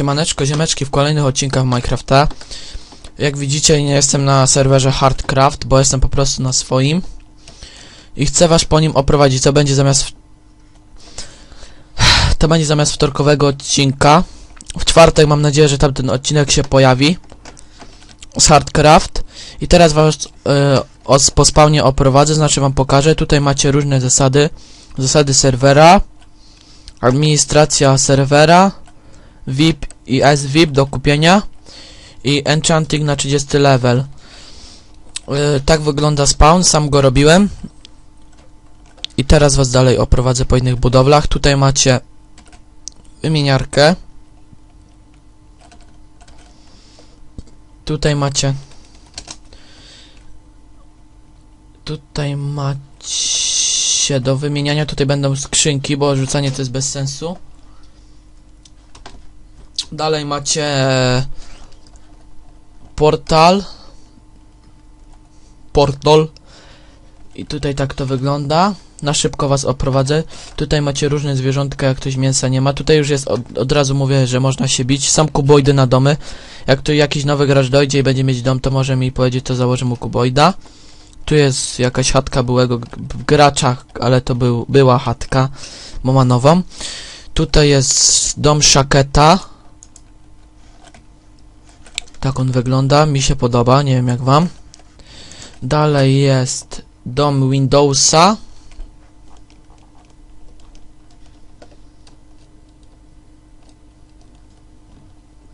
Siemaneczko, ziemeczki w kolejnych odcinkach Minecrafta. Jak widzicie, nie jestem na serwerze Hardcraft, bo jestem po prostu na swoim. I chcę was po nim oprowadzić, co będzie zamiast... w- To będzie zamiast wtorkowego odcinka. W czwartek mam nadzieję, że tamten odcinek się pojawi. Z Hardcraft. I teraz was os, po spawnie oprowadzę, znaczy wam pokażę. Tutaj macie różne zasady. Zasady serwera. Administracja serwera. VIP i SVIP do kupienia i Enchanting na 30 level. Yy, tak wygląda spawn, sam go robiłem. I teraz was dalej oprowadzę po innych budowlach. Tutaj macie wymieniarkę. Tutaj macie Tutaj macie do wymieniania, tutaj będą skrzynki, bo rzucanie to jest bez sensu. Dalej macie portal. Portal. I tutaj tak to wygląda. Na szybko was oprowadzę. Tutaj macie różne zwierzątka, jak ktoś mięsa nie ma. Tutaj już jest, od, od razu mówię, że można się bić. Są kuboidy na domy. Jak tu jakiś nowy gracz dojdzie i będzie mieć dom, to może mi powiedzieć, to założę mu kuboida. Tu jest jakaś chatka byłego gracza, ale to był, była chatka, bo ma nową. Tutaj jest dom Szaketa. Tak on wygląda, mi się podoba, nie wiem jak wam. Dalej jest dom Windowsa.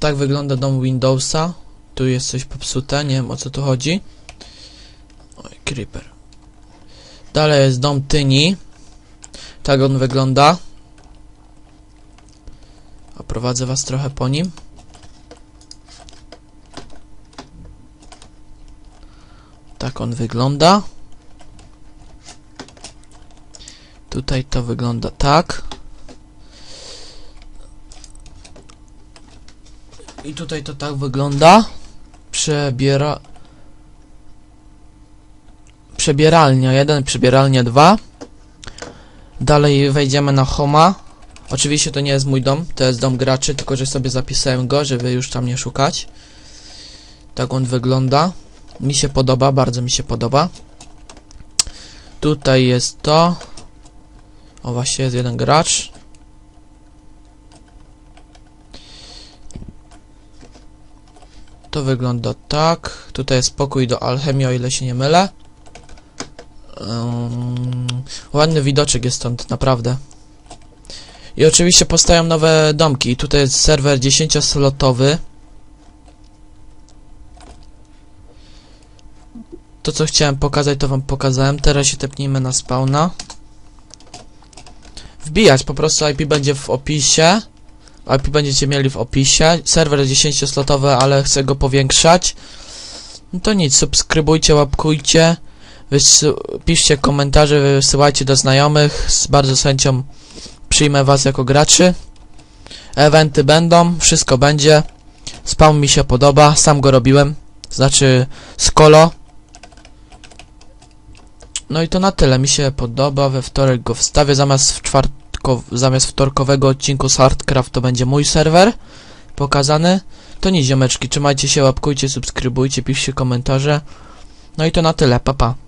Tak wygląda dom Windowsa. Tu jest coś popsute, nie wiem o co tu chodzi. Oj, creeper. Dalej jest dom Tyni. Tak on wygląda. Oprowadzę was trochę po nim. Tak on wygląda. Tutaj to wygląda tak. I tutaj to tak wygląda. Przebiera... Przebieralnia 1, przebieralnia 2. Dalej wejdziemy na Homa. Oczywiście to nie jest mój dom, to jest dom graczy, tylko że sobie zapisałem go, żeby już tam nie szukać. Tak on wygląda. Mi się podoba, bardzo mi się podoba. Tutaj jest to. O, właśnie jest jeden gracz. To wygląda tak. Tutaj jest pokój do alchemii, o ile się nie mylę. Ym, ładny widoczek jest stąd, naprawdę. I oczywiście powstają nowe domki. Tutaj jest serwer 10-slotowy. Co chciałem pokazać, to wam pokazałem. Teraz się tepnijmy na spawna. Wbijać, po prostu IP będzie w opisie. IP będziecie mieli w opisie. Serwer 10-slotowy, ale chcę go powiększać. No to nic, subskrybujcie, łapkujcie. Piszcie komentarze, wysyłajcie do znajomych. Z bardzo z chęcią przyjmę was jako graczy. Eventy będą, wszystko będzie. Spawn mi się podoba, sam go robiłem. Znaczy Skolo. No i to na tyle, mi się podoba. We wtorek go wstawię zamiast w czwartko, zamiast wtorkowego odcinku z Hardcraft to będzie mój serwer pokazany. To nie ziomeczki, trzymajcie się, łapkujcie, subskrybujcie, piszcie komentarze. No i to na tyle, papa. Pa.